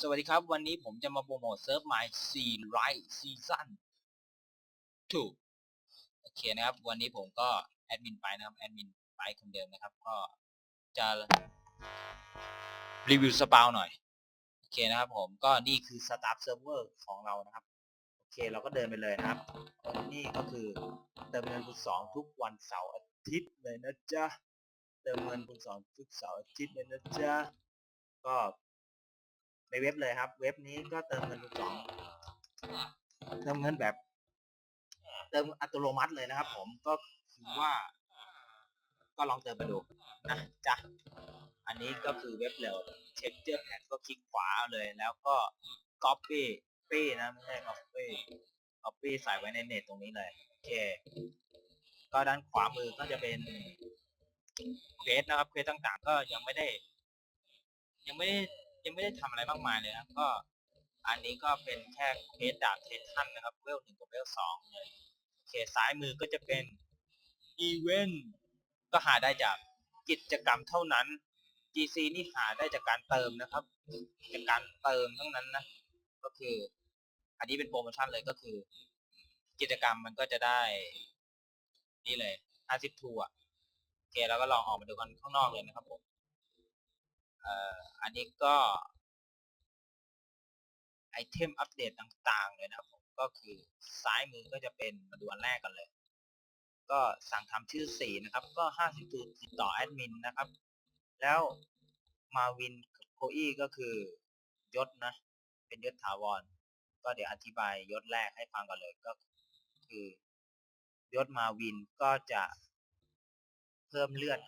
สวัสดีครับ วันนี้ผมจะมาโปรโมทเซิร์ฟ My Sea Right Season 2โอเคนะครับ วันนี้ผมก็แอดมินไปนะครับ แอดมินไปคนเดิมนะครับ ก็จะรีวิวสปาวหน่อย โอเคนะครับผมก็นี่คือสตาร์ทเซิร์ฟเวอร์ของเรานะครับ โอเคเราก็เดินไปเลยนะครับนี่ก็คือเติมเงินคุณสองทุกวันเสาร์อาทิตย์เลยนะจ๊ะ เติมเงินคุณสองทุกเสาร์อาทิตย์เลยนะจ๊ะ ก็ เว็บเลยครับ เว็บนี้ก็เติมเงินคุณสองเติมเงินแบบ เติมอัตโนมัติเลยนะครับ ผมก็คือว่า ก็ลองเติมไปดูนะจ๊ะอันนี้ก็คือเว็บเร็วเช็คเจอร์แพดก็คลิกขวาเอาเลย แล้วก็ copy ปี้นะไม่ใช่ copy copy ใส่ไว้ในเน็ตตรงนี้เลยโอเค ก็ด้านขวามือก็จะเป็นเควสนะครับเควสต่างๆ ก็ยังไม่ได้ ยังไม่ได้ ยังไม่ได้ทำอะไรมากมายเลยนะก็อันนี้ก็เป็นแค่เคสดาบเททันนะครับเวลหนึ่งกับเวลสองเลยเคซ้ายมือก็จะเป็นอีเวนต์ก็หาได้จากกิจกรรมเท่านั้น GC นี่หาได้จากการเติมนะครับ จากการเติมทั้งนั้นนะ ก็คือ อันนี้เป็นโปรโมชั่นเลยก็คือ กิจกรรมมันก็จะได้ นี่เลย 50ทัวร์โอเคแล้วก็ลองออกมาดูกันข้างนอกเลยนะครับผม เอ่ออันนี้ก็ไอเทมอัปเดตต่างๆเลยนะครับผมก็คือซ้ายมือก็จะเป็นมาดูอันแรกกันเลย ก็สั่งทำชื่อสีนะครับ ก็50ทูติดต่อแอดมินนะครับ แล้วมาวินกับโคอี้ก็คือยศนะ เป็นยศถาวร ก็เดี๋ยวอธิบายยศแรกให้ฟังก่อนเลยก็คือยศมาวินก็จะเพิ่มเลือด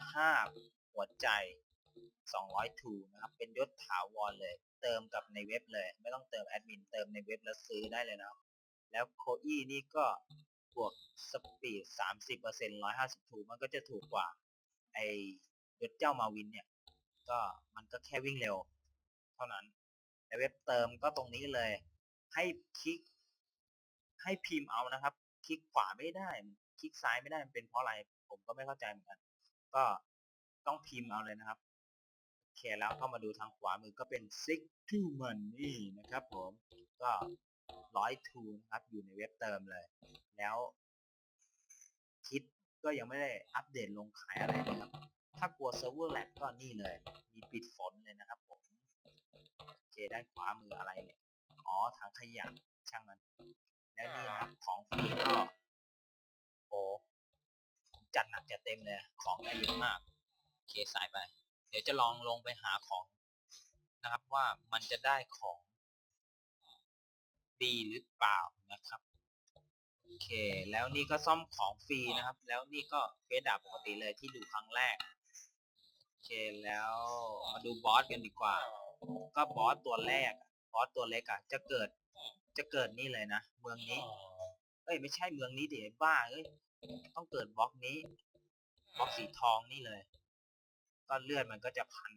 5หัวใจ 200ทูนะครับ เป็นยศถาวรเลย เติมกับในเว็บเลย ไม่ต้องเติมแอดมิน เติมในเว็บแล้วซื้อได้เลยนะครับ แล้วโคอี้นี่ก็บวกสปีด 30% 150ทูมันก็จะถูกกว่า ไอยศเจ้ามาวินเนี่ย ก็มันก็แค่วิ่งเร็ว เท่านั้น ในเว็บเติมก็ตรงนี้เลย ให้คลิก ให้พิมพ์เอานะครับ คลิกขวาไม่ได้ คลิกซ้ายไม่ได้ มันเป็นเพราะอะไร ผมก็ไม่เข้าใจเหมือนกัน ก็ต้องพิมพ์เอาเลยนะครับ เคแล้วเข้ามาดูทางขวามือก็เป็น six to money นะครับผมก็ร้อยทูนะครับอยู่ในเว็บเติมเลย แล้วคิดก็ยังไม่ได้อัปเดตลงขายอะไรนะครับ ถ้ากลัวเซิร์ฟเวอร์แลกก็นี่เลย มีปิดฝนเลยนะครับผมโอเคด้านขวามืออะไรเนี่ยอ๋อถังขยะช่างมันแล้วนี่ครับของฟรีก็โอ้จัดหนักจัดเต็มเลย ของได้เยอะมากโอเคสายไป เดี๋ยวจะลองลงไปหาของนะครับว่ามันจะได้ของดีหรือเปล่านะครับโอเค แล้วนี่ก็ซ่อมของฟรีนะครับ แล้วนี่ก็เฟซดาบปกติเลยที่ดูครั้งแรกโอเคแล้วมาดูบอสกันดีกว่า ก็บอสตัวแรกบอสตัวเล็กอะจะเกิดจะเกิดนี่เลยนะเมืองนี้เอ้ยไม่ใช่เมืองนี้เดี๋ยวบ้าเอ้ยต้องเกิดบล็อกนี้บล็อกสีทองนี่เลย ก็เลือดมันก็จะพัน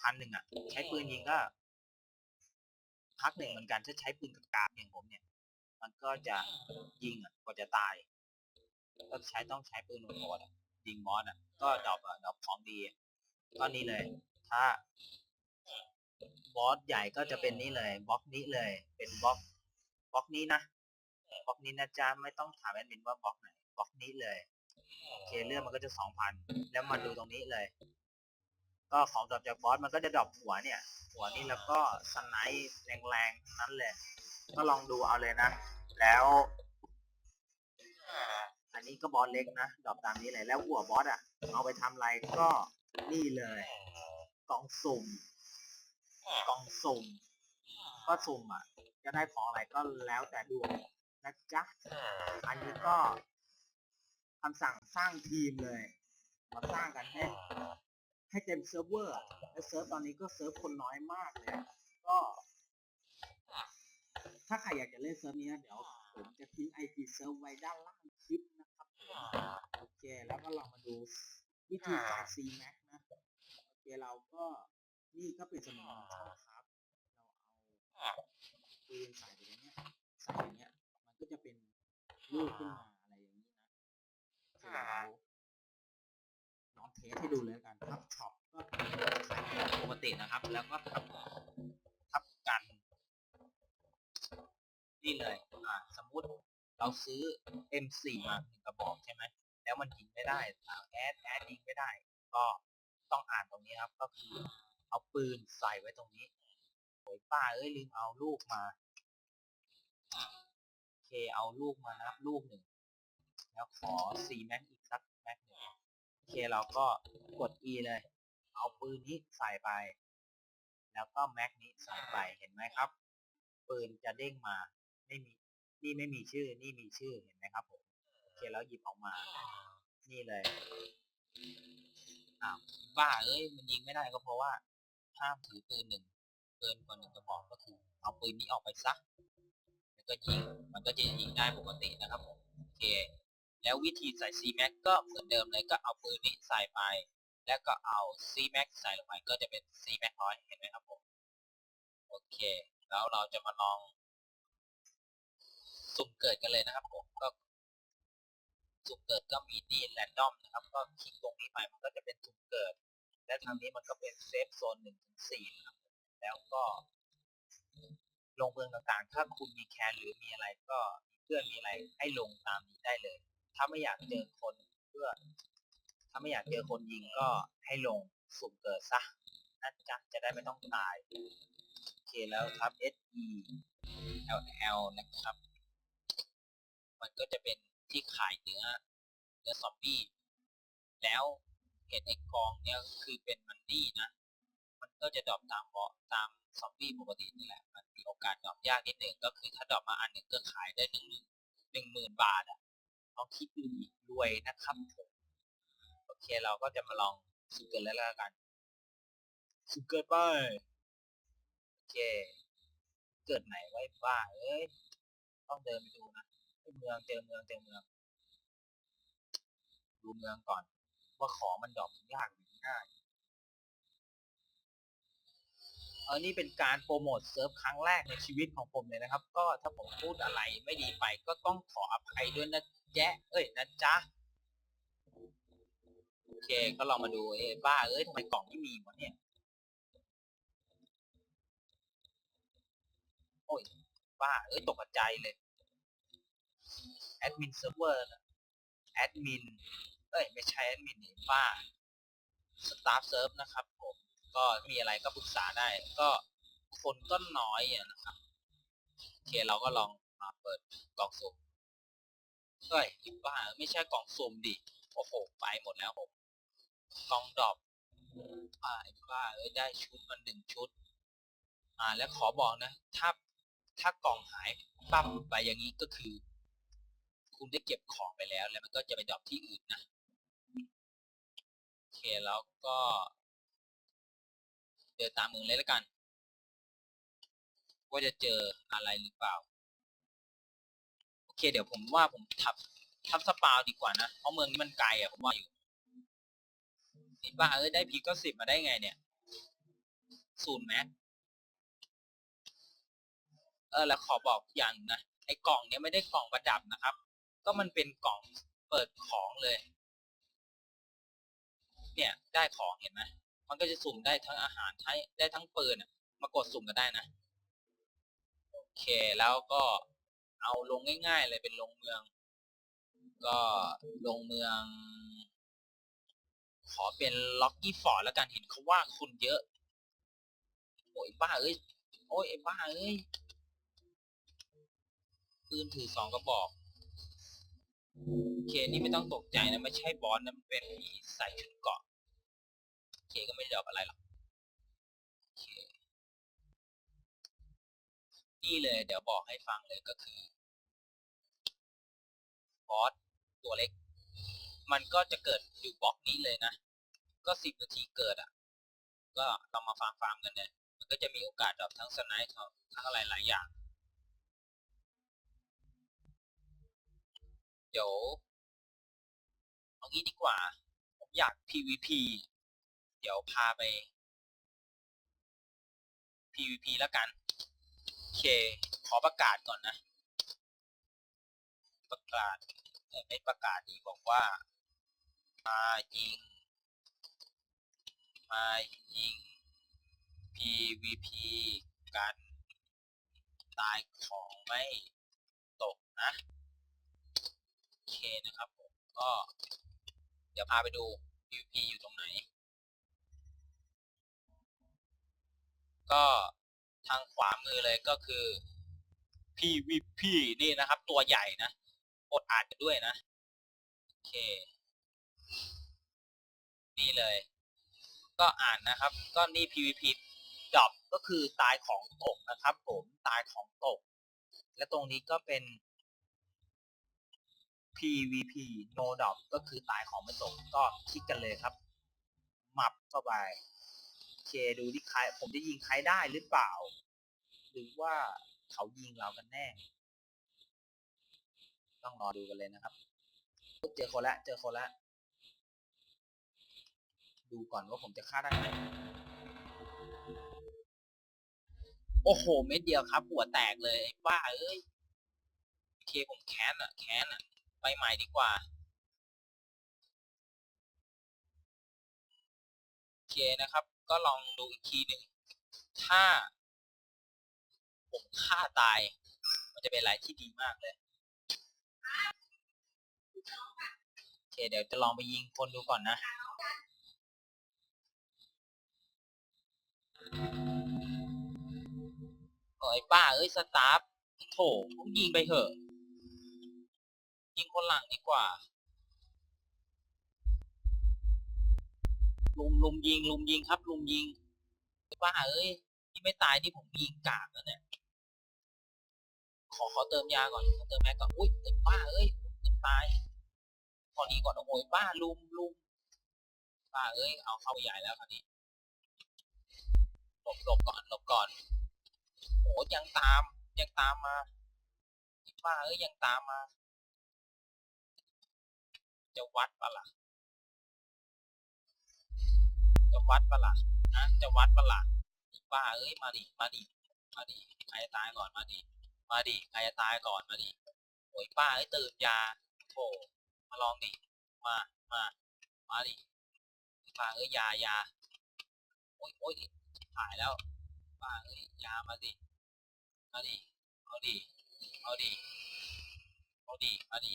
พันหนึ่งอะ ใช้ปืนยิงก็ พักหนึ่งเหมือนกันถ้าใช้ปืนกากๆอย่างผมเนี่ย มันก็จะยิงอะกว่าจะตาย ก็ใช้ต้องใช้ปืนโหดๆอะยิงมอสอะ ก็ดรอปอะดรอปของดีอะก็นี่เลย ถ้าบอสใหญ่ก็จะเป็นนี่เลยบล็อกนี้เลย เป็นบล็อกบล็อกนี้นะบล็อกนี้นะจ๊ะไม่ต้องถามแอดมินว่าบล็อกไหนบล็อกนี้เลยโอเคเลือดมันก็จะสองพันแล้วมาดูตรงนี้เลย ก็ของดรอปจากบอสมันก็จะดรอปหัวเนี่ย หัวนี่แล้วก็สไนป์แรงๆทั้นั้นเลยก็ลองดูเอาเลยนะ แล้วอันนี้ก็บอสเล็กนะดรอปตามนี้เลยแล้วหัวบอสอะ เอาไปทำอะไรก็นี่เลย กล่องสุ่ม กล่องสุ่ม ก็สุ่มอะ จะได้ของอะไรก็แล้วแต่ดวงนะจ๊ะ อันนี้ก็คำสั่งสร้างทีมเลย มาสร้างกันให้ ให้เต็มเซิร์ฟเวอร์แล้วเซิร์ฟตอนนี้ก็เซิร์ฟคนน้อยมากเลยก็ ถ้าใครอยากจะเล่นเซิร์ฟนี้เดี๋ยวผมจะทิ้ง IP เซิร์ฟไว้ด้านล่างคลิปนะครับโอเคแล้วก็ลองมาดูวิธีการ C Max นะโอเคเราก็นี่ก็เป็นจำนวนช่องครับ เราเอาปืนใส่ไปอย่างเงี้ยใส่อย่างเงี้ยมันก็จะเป็นลูกขึ้นมาอะไรอย่างนี้นะโอเคเราลองเทสให้ดูเลยกันครับช็อปก็ขายปกตินะครับ แล้วก็ทับทับกัน นี่เลยอ่าสมมุติเราซื้อ M4 มาหนึ่งกระบอกใช่ไหมแล้วมันยิงไม่ได้แอดแอดยิงไม่ได้ ก็ต้องอ่านตรงนี้ครับ ก็คือเอาปืนใส่ไว้ตรงนี้โอยป้าเอ้ยลืมเอาลูกมาโอเคเอาลูกมานับลูกหนึ่งแล้วขอ4แม็กอีกสักแม็กหนึ่ง อเคเราก็กด E เลย เอาปืนนี้ใส่ไป แล้วก็แม็กนี้ใส่ไปเห็นไหมครับ ปืนจะเด้งมาไม่มีนี่ไม่มีชื่อนี่มีชื่อเห็นไหมครับผมโอเคแล้วหยิบออกมา นี่เลยอ้าวบ้าเอ้ยมันยิงไม่ได้ก็เพราะว่าห้ามถือปืนหนึ่งปืนกว่าหนึ่งกระบอกก็คือเอาปืนนี้ออกไปซะแล้วก็ยิงมันก็จะยิงได้ปกตินะครับผมโอเค แล้ววิธีใส่ C Max ก็เหมือนเดิมเลยก็เอาปืนนี้ใส่ไป แล้วก็เอา C Max ใส่ลงไปก็จะเป็น C Max ร้อยเห็นไหมครับผมโอเค แล้วเราจะมาลองสุ่มเกิดกันเลยนะครับผมก็สุ่มเกิดก็มีดีแรนดอมนะครับ ก็คลิกตรงนี้ไปมันก็จะเป็นสุ่มเกิด และทางนี้มันก็เป็นเซฟโซนหนึ่งถึงสี่นะครับแล้วก็ลงเมืองต่างๆ ถ้าคุณมีแคนหรือมีอะไรก็เพื่อนมีอะไรให้ลงตามนี้ได้เลย ถ้าไม่อยากเจอคนเพื่อ ถ้าไม่อยากเจอคนยิงก็ให้ลงสุ่มเกิดซะนั่นจะจะได้ไม่ต้องตาย โอเคแล้วครับ S E L L นะครับ มันก็จะเป็นที่ขายเนื้อเนื้อซอมบี้ แล้วเห็นไอ้กองเนี้ยคือเป็นมันดี้นะ มันก็จะดรอปตามเพราะตามซอมบี้ปกตินี่แหละ มันมีโอกาสดรอปยากนิดนึงก็คือถ้าดรอปมาอันหนึ่งก็ขายได้หนึ่งหนึ่งหมื่นบาทอะ ลองคิดดูดิรวยนะครับผมโอเคเราก็จะมาลองสุเกินแล้วละกันสุเกินไปโอเค เกิดไหนไว้บ้าเอ้ยต้องเดินไปดูนะเมืองเจอเมืองเจอเมืองดูเมืองก่อน ว่าของมันดรอปยากหรือง่ายเออนี่เป็นการโปรโมทเซิร์ฟครั้งแรกในชีวิตของผมเลยนะครับ ก็ถ้าผมพูดอะไรไม่ดีไปก็ต้องขออภัยด้วยนะ แจ๊ะเอ้ยนะจ๊ะโอเค ก็ลองมาดูเอ้บ้า เอ้ยทำไมกล่องไม่มีวะเนี่ย โอ้ย บ้า เอ้ย ตกใจเลย แอดมินเซิร์ฟเวอร์แอดมิน เอ้ย ไม่ใช่แอดมินนี่บ้า สตาฟเซิร์ฟนะครับผม ก็มีอะไรก็ปรึกษาได้ ก็คนก็น้อยอะนะครับ โอเค เราก็ลองมาเปิดกล่องสุ่ม เฮ้ยบ้าไม่ใช่กล่องสุ่มดิ โอ้โห ไปหมดแล้วผมกล่องดอปอ่าไอ้บ้าเอ้ยได้ชุดมาหนึ่งชุด อ่า แล้วขอบอกนะ ถ้าถ้ากล่องหายปั๊บไปอย่างนี้ก็คือ คุณได้เก็บของไปแล้ว แล้วมันก็จะไปดรอปที่อื่นนะโอเคแล้วก็ เดินตามมือเลยแล้วกัน ว่าจะเจออะไรหรือเปล่า เคเดี๋ยวผมว่าผมทับ ทับสปาวดีกว่านะเพราะเมืองนี้มันไกลอะผมว่าอยู่ไอ้บ้าเอ้ยได้พีก็สิบมาได้ไงเนี่ยศูนย์แม็กเออแล้วขอบอกอย่างนะไอ้กล่องเนี้ยไม่ได้กล่องประดับนะครับ ก็มันเป็นกล่องเปิดของเลย เนี่ยได้ของเห็นไหมมันก็จะสุ่มได้ทั้งอาหารได้ได้ทั้งปืนอะมากดสุ่มกันได้นะ โอเคแล้วก็ เอาลงง่าย ๆ เลยเป็นลงเมือง ก็ลงเมือง ขอเป็นล็อกกี้ฟอร์ดแล้วกันเห็นเขาว่าคนเยอะ โอ้ยบ้าเอ้ย โอ้ยไอ้บ้าเอ้ยปืนถือสองกระบอกโอเคนี่ไม่ต้องตกใจนะไม่ใช่บอสนะมันเป็นผีใส่ชุดเกาะโอเคก็ไม่ได้ดอกอะไรหรอกโอเคนี่เลยเดี๋ยวบอกให้ฟังเลยก็คือ บอสตัวเล็ก มันก็จะเกิดอยู่บล็อกนี้เลยนะ ก็สิบนาทีเกิดอะ ก็เรามาฟาร์มฟาร์มกันเนี่ยมันก็จะมีโอกาสดรอปทั้งสไนท์ทั้งอะไรหลายอย่าง เดี๋ยวเอางี้ดีกว่า ผมอยาก PVP เดี๋ยวพาไป PVP แล้วกัน โอเค ขอประกาศก่อนนะ ประกาศ ในประกาศนี้บอกว่า มายิง มายิง PVP กันตายของไม่ตกนะ โอเคนะครับผมก็ เดี๋ยวพาไปดู PVP อยู่ตรงไหน ก็ทางขวามือเลยก็คือ PVP นี่นะครับ ตัวใหญ่นะ ดอ่านกันด้วยนะ โอเค นี่เลย ก็อ่านนะครับ ก็นี่ PVP ดรอปก็คือตายของตกนะครับผม ตายของตก และตรงนี้ก็เป็น PVP no drop ก็คือตายของไม่ตก ก็คลิกกันเลยครับหมับเข้าไปโอเคดูที่ใครผมจะยิงใครได้หรือเปล่า หรือว่าเขายิงเรากันแน่ ต้องรอดูกันเลยนะครับเจอคนละเจอคนละดูก่อนว่าผมจะฆ่าได้ไหมโอ้โห เม็ดเดียวครับ หัวแตกเลยบ้าเอ้ยโอเคผมแค้นอะแค้นอะไปใหม่ดีกว่าโอเคนะครับ ก็ลองดูอีกทีหนึ่งถ้าผมฆ่าตาย มันจะเป็นอะไรที่ดีมากเลย โอ เคเดี๋ยวจะลองไปยิงคนดูก่อนนะโอ้ยป้าเอ้ยสตาฟโถผมยิงไปเถอะ ยิงคนหลังดีกว่า ลุมลุมยิง ลุมยิงครับ ลุมยิงป้าเอ้ยที่ไม่ตายนี่ผมยิงกากแล้วเนี่ยขอขอเติมยาก่อนขอเติมแม็กก่อนอุ้ยป้าเอ้ยจะตาย พอดีก่อนโอ้โหป้าลุมลุมป้าเอ้ยเอาเข้าใหญ่แล้วคราวนี้หลบหลบก่อนหลบก่อนโอ้ยังตามยังตามมาป้าเอ้ยยังตามมา จะวัดปะล่ะจะวัดปะล่ะนะจะวัดปะล่ะป้าเอ้ยมาดิมาดิมาดิใครตายก่อนมาดิมาดิใครตายก่อนมาดิโอ้ยป้าเอ้ยตื่นยาโถ มาลองดิ มา มา มาดิป้าเอ้ยยายาโอ้ยโอ้ยหายแล้วป้าเอ้ยยามาดิ มาดิ เอาดิ เอาดิ เอาดิ มาดิ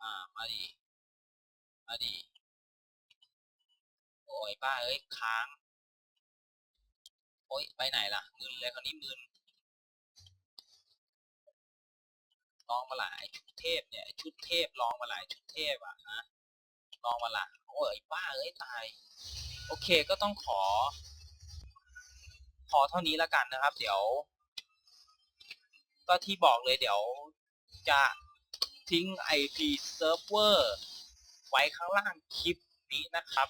อ่า มาดิ มาดิ โอ้ยป้าเอ้ยค้าง โอ้ยไปไหนล่ะมึนเลยคราวนี้มึน ลองมาหลายชุดเทพเนี่ยชุดเทพลองมาหลายชุดเทพอะฮะลองมาหละโอ้ยป้าเอ้ยตาย โอเคก็ต้องขอ ขอเท่านี้แล้วกันนะครับ เดี๋ยว ก็ที่บอกเลยเดี๋ยวจะทิ้ง IP server ไว้ข้างล่างคลิปนี้นะครับ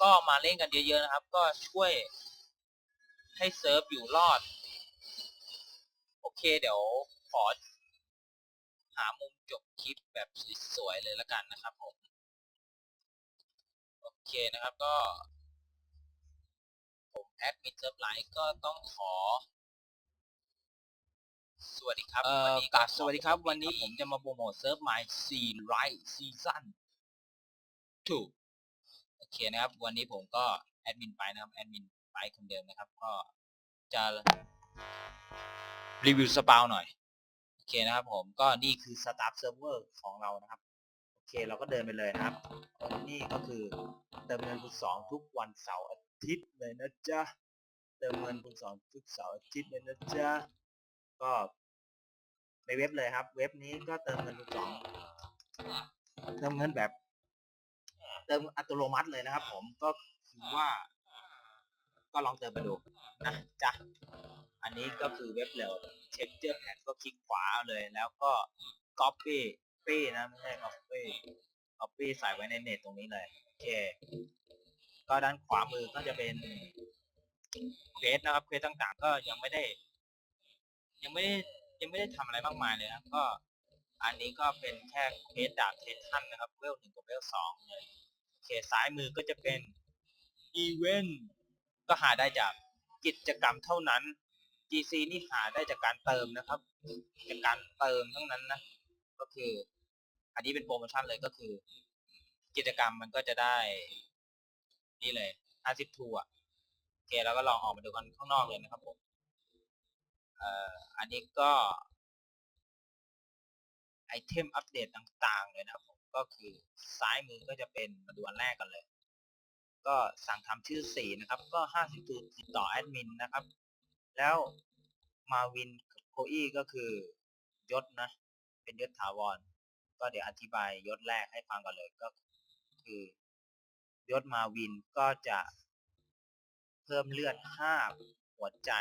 ก็มาเล่นกันเยอะๆนะครับ ก็ช่วยให้เซิร์ฟอยู่รอด โอเคเดี๋ยวขอ หามุมจบคลิปแบบสวยๆเลยละกันนะครับผม โอเคนะครับก็ ผมแอดมินเซิร์ฟไลน์ก็ต้องขอ สวัสดีครับเอ่วัอนนี้กราบสวัสดีครับ วันนี้ผมจะมาโปรโมทเซิร์ฟ My Sea Right Season 2โอเคนะครับ วันนี้ผมก็แอดมินไปนะครับแอดมินไปคนเดิมนะครับ ก็จะรีวิวสปาวหน่อยโอ เคนะครับผมก็นี่คือสตาฟเซิร์ฟเวอร์ของเรานะครับ โอเคเราก็เดินไปเลยนะครับนี่ก็คือเติมเงินคุณสองทุกวันเสาร์อาทิตย์เลยนะจ๊ะเติมเงินคุณสองทุกเสาร์อาทิตย์เลยนะจ๊ะก็ในเว็บเลยครับ เว็บนี้ก็เติมเงินคุณสองเติมเงินแบบ เติมอัตโนมัติเลยนะครับ ผมก็คือว่า ก็ลองเติมไปดูนะจ๊ะอันนี้ก็คือเว็บเร็วเช็คเจอร์แพดก็คลิกขวาเอาเลย แล้วก็ copy ปี้นะไม่ใช่ copy copy ใส่ไว้ในเน็ตตรงนี้เลยโอเค ก็ด้านขวามือก็จะเป็นเควสนะครับเควสต่างๆ ก็ยังไม่ได้ ยังไม่ได้ยังไม่ได้ทำอะไรมากมายเลยนะก็อันนี้ก็เป็นแค่เควสดาบเททันนะครับเวลหนึ่งกับเวลสองเลยโอเคซ้ายมือก็จะเป็นอีเวนต์ ก็หาได้จากกิจกรรมเท่านั้น GC นี่หาได้จากการเติมนะครับ จากการเติมทั้งนั้นนะ ก็คือ อันนี้เป็นโปรโมชั่นเลยก็คือ กิจกรรมมันก็จะได้ นี่เลย 50ทัวร์โอเคแล้วก็ลองออกมาดูกันข้างนอกเลยนะครับผม เอ่อ อันนี้ก็ ไอเทมอัปเดตต่างๆเลยนะครับผม ก็คือซ้ายมือก็จะเป็นมาดูอันแรกกันเลย ก็สั่งทำชื่อสีนะครับ ก็ห้าสิบติดต่อแอดมินนะครับ แล้วมาวินกับโคอี้ก็คือยศนะ เป็นยศถาวร ก็เดี๋ยวอธิบายยศแรกให้ฟังกันเลยก็คือยศมาวินก็จะเพิ่มเลือด5หัวใจ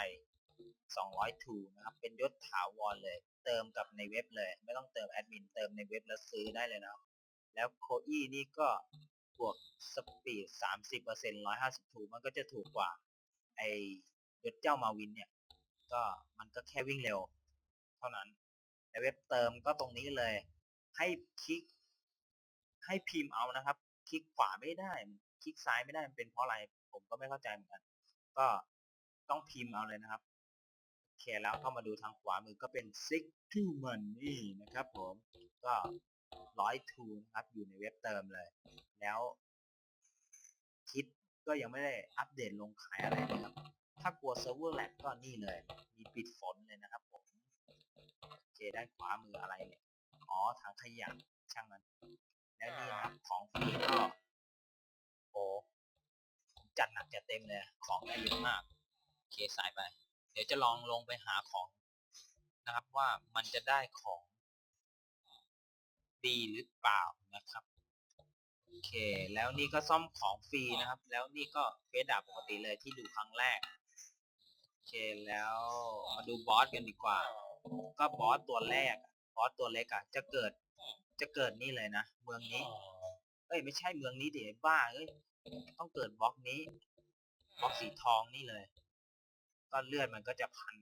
200ทูนะครับ เป็นยศถาวรเลย เติมกับในเว็บเลย ไม่ต้องเติมแอดมิน เติมในเว็บแล้วซื้อได้เลยนะแล้วโคอี้นี่ก็ บวกสปีด30% 150ทูมันก็จะถูกกว่า ไอยศเจ้ามาวินเนี่ย ก็มันก็แค่วิ่งเร็ว เท่านั้นในเว็บเติมก็ตรงนี้เลย ให้คลิก ให้พิมพ์เอานะครับ คลิกขวาไม่ได้ คลิกซ้ายไม่ได้มันเป็นเพราะอะไร ผมก็ไม่เข้าใจเหมือนกัน ก็ต้องพิมพ์เอาเลยนะครับโอเคแล้วเข้ามาดูทางขวามือก็เป็น six to money นะครับผม ก็ ร้อยทูนะครับ อยู่ในเว็บเติมเลย แล้วคิดก็ยังไม่ได้อัปเดตลงขายอะไรเลยครับ ถ้ากลัวเซิร์ฟเวอร์แลกก็นี่เลย มีปิดฝนเลยนะครับผมโอเคด้านขวามืออะไรเนี่ย อ๋อถังขยะช่างมันแล้วนี่นะครับของฟรีก็โอ้ผมจัดหนักจัดเต็มเลย ของได้เยอะมากโอเคสายไป เดี๋ยวจะลองลงไปหาของนะครับว่ามันจะได้ของ ดีหรือเปล่านะครับโอเค แล้วนี่ก็ซ่อมของฟรีนะครับ แล้วนี่ก็เฟซดาปกติเลยที่ดูครั้งแรกโอเคแล้วมาดูบอสกันดีกว่า ก็บอสตัวแรกบอสตัวเล็กอะจะเกิดจะเกิดนี่เลยนะเมืองนี้ เอ้ยไม่ใช่เมืองนี้เดี๋ยวบ้าเอ้ยต้องเกิดบล็อกนี้บล็อกสีทองนี่เลย ก็เลือดมันก็จะพัน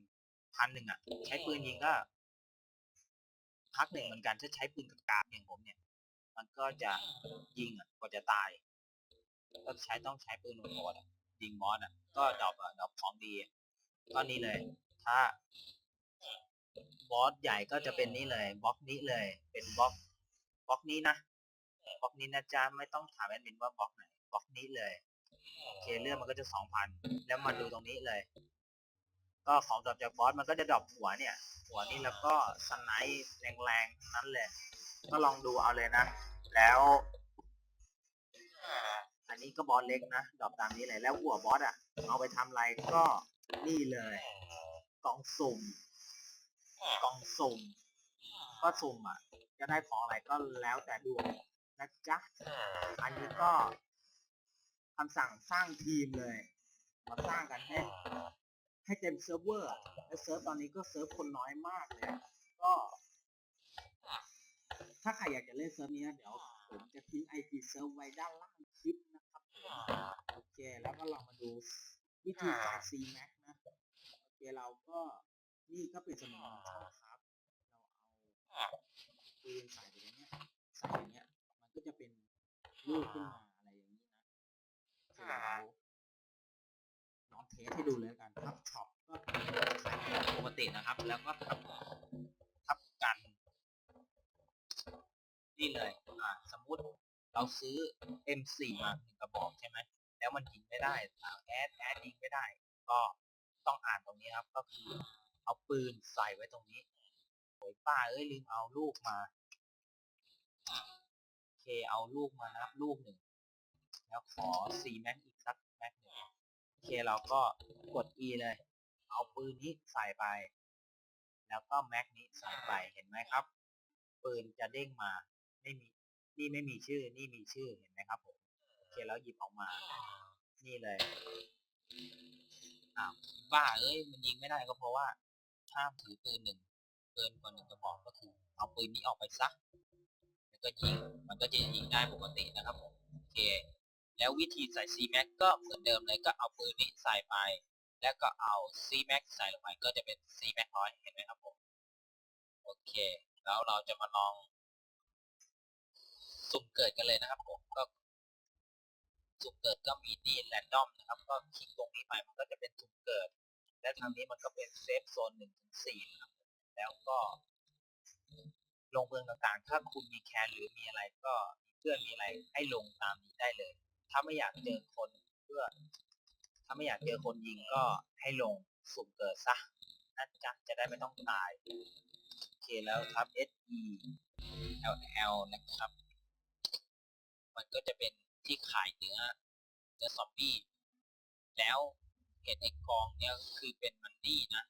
พันหนึ่งอะ ใช้ปืนยิงก็ พักหนึ่งเหมือนกันถ้าใช้ปืนกากๆอย่างผมเนี่ย มันก็จะยิงอะกว่าจะตาย ก็ใช้ต้องใช้ปืนโหดๆอะยิงมอสอะ ก็ดรอปอะดรอปของดีก็นี่เลย ถ้าบอสใหญ่ก็จะเป็นนี่เลยบล็อกนี้เลย เป็นบล็อกบล็อกนี้นะบล็อกนี้นะจ๊ะไม่ต้องถามแอดมินว่าบล็อกไหนบล็อกนี้เลยโอเคเลือดมันก็จะสองพันแล้วมาดูตรงนี้เลย ก็ของดรอปจากบอสมันก็จะดรอปหัวเนี่ย หัวนี่แล้วก็สไนป์แรงๆทั้นั้นเลยก็ลองดูเอาเลยนะ แล้วอันนี้ก็บอสเล็กนะดรอปตามนี้เลยแล้วหัวบอสอะ เอาไปทำอะไรก็นี่เลย กล่องสุ่ม กล่องสุ่ม ก็สุ่มอะ จะได้ของอะไรก็แล้วแต่ดวงนะจ๊ะ อันนี้ก็คำสั่งสร้างทีมเลย มาสร้างกันให้ ให้เต็มเซิร์ฟเวอร์แล้วเซิร์ฟตอนนี้ก็เซิร์ฟคนน้อยมากเลยก็ ถ้าใครอยากจะเล่นเซิร์ฟนี้เดี๋ยวผมจะทิ้ง IP เซิร์ฟไว้ด้านล่างคลิปนะครับโอเคแล้วก็ลองมาดูวิธีการ C Max นะโอเคเราก็นี่ก็เป็นจำนวนช่องครับ เราเอาปืนใส่ไปอย่างเนี้ยใส่อย่างเนี้ยมันก็จะเป็นลูกขึ้นมาอะไรอย่างนี้นะโอเคเราลองเท สให้ดูเลยกันทับช็อปก็ปกตินะครับ แล้วก็ทับทับกัน นี่เลยอ่าสมมุติเราซื้อ M4 มาหนึ่งกระบอกใช่ไหมแล้วมันยิงไม่ได้แอดแอดยิงไม่ได้ ก็ต้องอ่านตรงนี้ครับ ก็คือเอาปืนใส่ไว้ตรงนี้โอยป้าเอ้ยลืมเอาลูกมาโอเคเอาลูกมานะครับลูกหนึ่งแล้วขอ4แม็กอีกสักแม็กหนึ่ง เคเราก็กด E เลย เอาปืนนี้ใส่ไป แล้วก็แม็กนี้ใส่ไปเห็นไหมครับ ปืนจะเด้งมาไม่มีนี่ไม่มีชื่อนี่มีชื่อเห็นไหมครับผมโอเคแล้วหยิบออกมา นี่เลยอ้าวบ้าเอ้ยมันยิงไม่ได้ก็เพราะว่าห้ามถือปืนหนึ่งเกินกว่าหนึ่งกระบอกก็คือเอาปืนนี้ออกไปซะแล้วก็ยิงมันก็จะยิงได้ปกตินะครับผมโอเค แล้ววิธีใส่ C Max ก็เหมือนเดิมเลยก็เอาปืนนี้ใส่ไป แล้วก็เอา C Max ใส่ลงไปก็จะเป็น C Max ร้อยเห็นไหมครับผมโอเค แล้วเราจะมาลองสุ่มเกิดกันเลยนะครับผมก็สุ่มเกิดก็มีดีแรนดอมนะครับ ก็คลิกตรงนี้ไปมันก็จะเป็นสุ่มเกิด และทางนี้มันก็เป็นเซฟโซนหนึ่งถึงสี่นะครับแล้วก็ลงเมืองต่างๆ ถ้าคุณมีแคนหรือมีอะไรก็มีเพื่อนมีอะไรให้ลงตามนี้ได้เลย ถ้าไม่อยากเจอคนเพื่อ ถ้าไม่อยากเจอคนยิงก็ให้ลงสุ่มเกิดซะนะจ๊ะจะได้ไม่ต้องตายโอเคแล้วครับ S E L L นะครับ มันก็จะเป็นที่ขายเนื้อเนื้อซอมบี้แล้วเห็นไอ้กองเนี่ยคือเป็นมันนี่นะ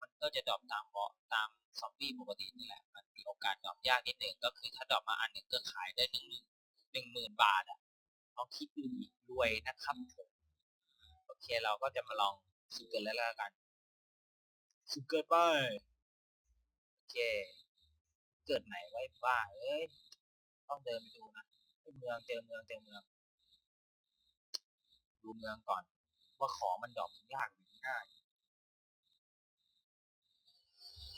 มันก็จะดรอปตามเพราะตามซอมบี้ปกตินี่แหละ มันมีโอกาสดรอปยากนิดนึงก็คือถ้าดรอปมาอันหนึ่งก็ขายได้หนึ่งหนึ่งหมื่นบาทอะ ลองคิดดูดิรวยนะครับผมโอเคเราก็จะมาลองสุเกินแล้วละกันสุเกินไปโอเค เกิดไหนไว้บ้าเอ้ยต้องเดินไปดูนะเฮ้ยเมืองเจอเมืองเจอเมืองดูเมืองก่อน ว่าของมันดรอปยากหรือง่าย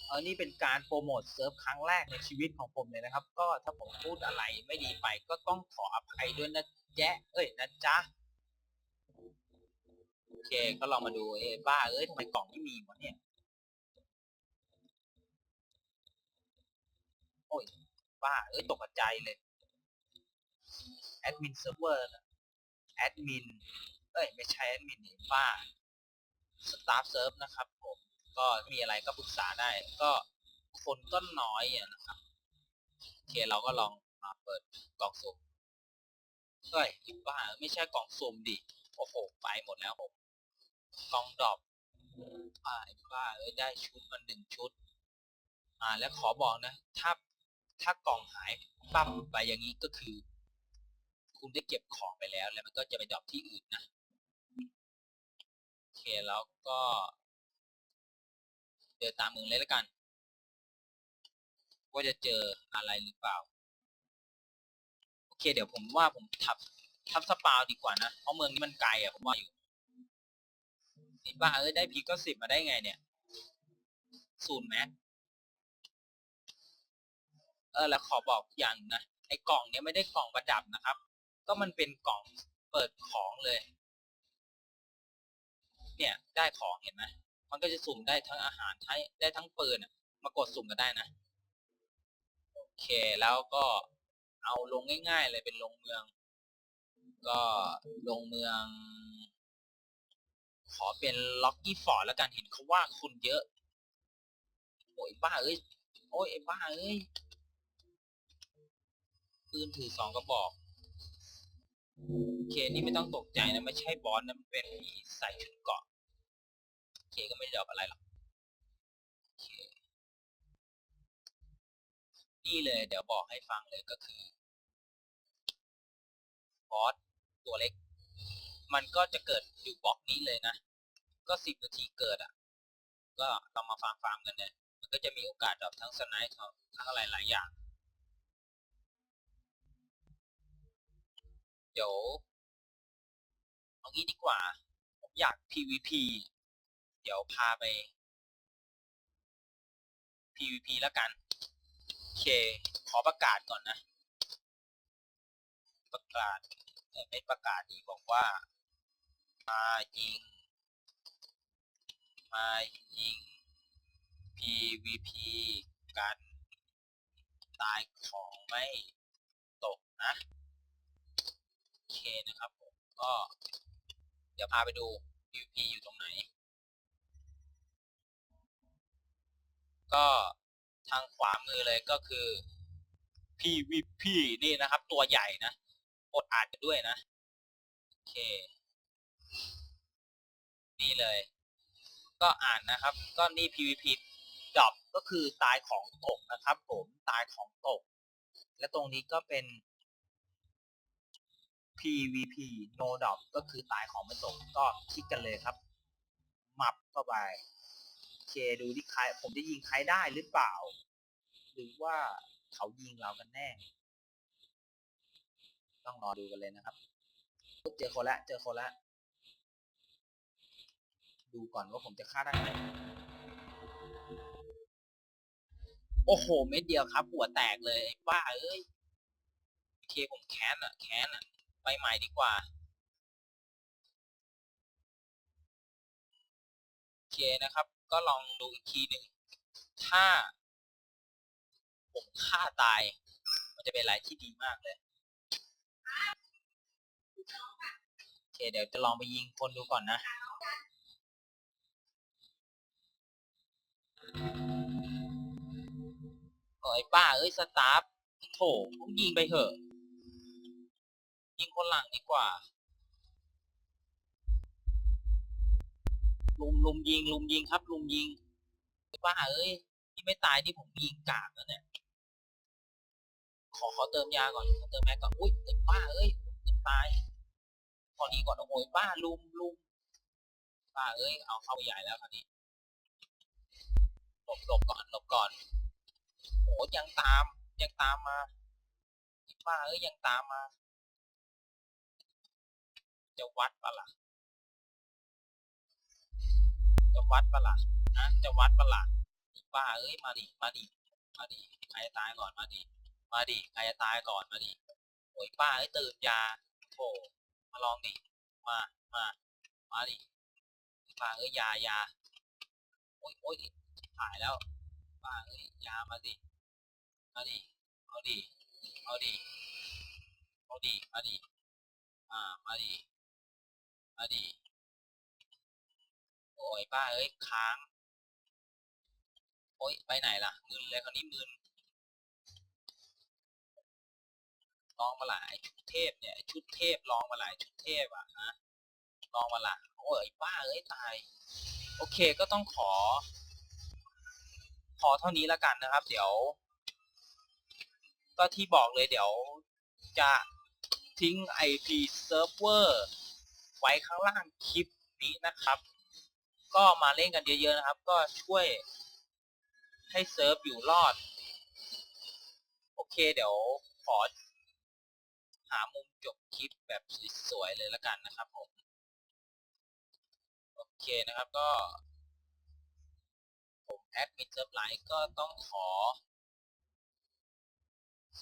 เออนี่เป็นการโปรโมทเซิร์ฟครั้งแรกในชีวิตของผมเลยนะครับ ก็ถ้าผมพูดอะไรไม่ดีไปก็ต้องขออภัยด้วยนะแจ๊ะเอ้ยนะจ๊ะโอเคก็ลองมาดูเอ้ยบ้าเอ้ยทำไมกล่องไม่มีวะเนี่ยโอ้ยบ้าเอ้ยตกใจเลยแอดมินเซิร์ฟเวอร์แอดมินเอ้ยไม่ใช่แอดมินนี่บ้าสตาฟเซิร์ฟนะครับผม ก็มีอะไรก็ปรึกษาได้ ก็คนก็น้อยอะนะครับโอเคเราก็ลองมาเปิดกล่องสุ่มเฮ้ยบ้าไม่ใช่กล่องสุ่มดิโอ้โหไปหมดแล้วผมกล่องดอปอ่าไอ้บ้าเอ้ยได้ชุดมาหนึ่งชุด อ่า แล้วขอบอกนะ ถ้าถ้ากล่องหายปั๊บไปอย่างนี้ก็คือ คุณได้เก็บของไปแล้ว แล้วมันก็จะไปดรอปที่อื่นนะโอเคแล้วก็ เดินตามมึงเลยแล้วกัน ว่าจะเจออะไรหรือเปล่า โอเค เดี๋ยวผมว่าผมทับทับสปาวดีกว่านะเพราะเมืองนี้มันไกลอะผมว่าอยู่ไอ้บ้าเอ้ยได้พีก็สิบมาได้ไงเนี่ยศูนย์แม็เออแล้วขอบอกอย่างนะไอ้กล่องเนี้ยไม่ได้กล่องประดับนะครับ ก็มันเป็นกล่องเปิดของเลย เนี่ยได้ของเห็นไหม มันก็จะสุ่มได้ทั้งอาหารได้ได้ทั้งปืนมากดสุ่มกันได้นะ โอเคแล้วก็เอาลงง่าย ๆ เลยเป็นลงเมือง ก็ลงเมือง ขอเป็นล็อกกี้ฟอร์ดแล้วกันเห็นเขาว่าคนเยอะ โอ้ยบ้าเอ้ย โอ้ยไอ้บ้าเอ้ยปืนถือสองกระบอกโอเคนี่ไม่ต้องตกใจนะไม่ใช่บอสนะมันเป็นผีใส่ชุดเกาะ เคก็ไม่ได้ดอกอะไรหรอกโอเคนี่เลยเดี๋ยวบอกให้ฟังเลยก็คือบอสตัวเล็ก มันก็จะเกิดอยู่บล็อกนี้เลยนะ ก็สิบนาทีเกิดอะ ก็เรามาฟาร์มฟาร์มกันเนี่ยมันก็จะมีโอกาสดรอปทั้งสไนท์ทั้งอะไรหลายอย่าง เดี๋ยวเอางี้ดีกว่า ผมอยาก PVP ดี๋ยวพาไป PVP แล้วกัน โอเค ขอประกาศก่อนนะ ประกาศเอ่ไม่ประกาศดีบอกว่า มายิง มายิง PVP กันตายของไม่ตกนะ โอเคนะครับผมก็ เดี๋ยวพาไปดู PVP อยู่ตรงไหน ก็ทางขวามือเลยก็คือ PVP นี่นะครับ ตัวใหญ่นะอดอ่านกันด้วยนะ โอเค นี่เลย ก็อ่านนะครับ ก็นี่ PVP ดรอปก็คือตายของตกนะครับผมตายของตก และตรงนี้ก็เป็น PVP no drop ก็คือตายของไม่ตกก็คลิกกันเลยครับ มับเข้าไป เคดูที่ใครผมจะยิงใครได้หรือเปล่า หรือว่าเขายิงเรากันแน่ ต้องรอดูกันเลยนะครับเจอคนละเจอคนละดูก่อนว่าผมจะฆ่าได้ไหมโอ้โห เม็ดเดียวครับ หัวแตกเลยบ้าเอ้ยเคผมแค้นอะแค้นอะไปใหม่ดีกว่าเคนะครับ ก็ลองดูอีกทีหนึ่งถ้า ผมฆ่าตาย มันจะเป็นอะไรที่ดีมากเลย โอเค เดี๋ยวจะลองไปยิงคนดูก่อนนะโอ้ยป้า เอ้ย สตาฟโถผมยิงไปเถอะ ยิงคนหลังดีกว่า ลุมลุมยิงลุมยิงครับ ลุมยิงป้าเอ้ยที่ไม่ตายนี่ผมยิงกากแล้วเนี่ยขอขอเติมยาก่อนขอเติมแม็กก่อนอุ้ยไอ้ป้าเอ้ยจะตายพอดีก่อนโอ้โหป้าลุมลุมป้าเอ้ยเอาเข้าใหญ่แล้วคราวนี้หลบหลบก่อนหลบก่อนโอ้ยังตามยังตามมาป้าเอ้ยยังตามมา จะวัดปะล่ะ จะวัดปะล่ะนะจะวัดปะล่ะไอ้ป้าเอ้ยมาดิมาดิมาดิใครจะตายก่อนมาดิมาดิใครจะตายก่อนมาดิโอ้ยป้าเอ้ยตื่นยาโถมาลองดิมามามาดิป้าเอ้ยยายาโอ้ยโอ้ยหายแล้วป้าเอ้ยยามาดิมาดิเอาดิเอาดิเอาดิมาดิอ่ามาดิมาดิ โอ้ยป้าเอ้ยค้าง โอ้ยไปไหนล่ะมึนเลยคราวนี้มึนลองมาหลายชุดเทพเนี่ยชุดเทพลองมาหลายชุดเทพอะฮะลองมาหลายโอ้ยป้าเอ้ยตาย โอเคก็ต้องขอ ขอเท่านี้แล้วกันนะครับ เดี๋ยว ก็ที่บอกเลยเดี๋ยวจะทิ้ง IP server ไว้ข้างล่างคลิปนี้นะครับ ก็มาเล่นกันเยอะๆนะครับ ก็ช่วยให้เซิร์ฟอยู่รอด โอเคเดี๋ยวขอหามุมจบคลิปแบบสวยๆเลยละกันนะครับผม โอเคนะครับก็ ผมแอดมินเซิร์ฟไลน์ก็ต้องขอ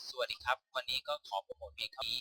สวัสดีครับ วันนี้ก็ขอโปรโมทเพียงเท่านี้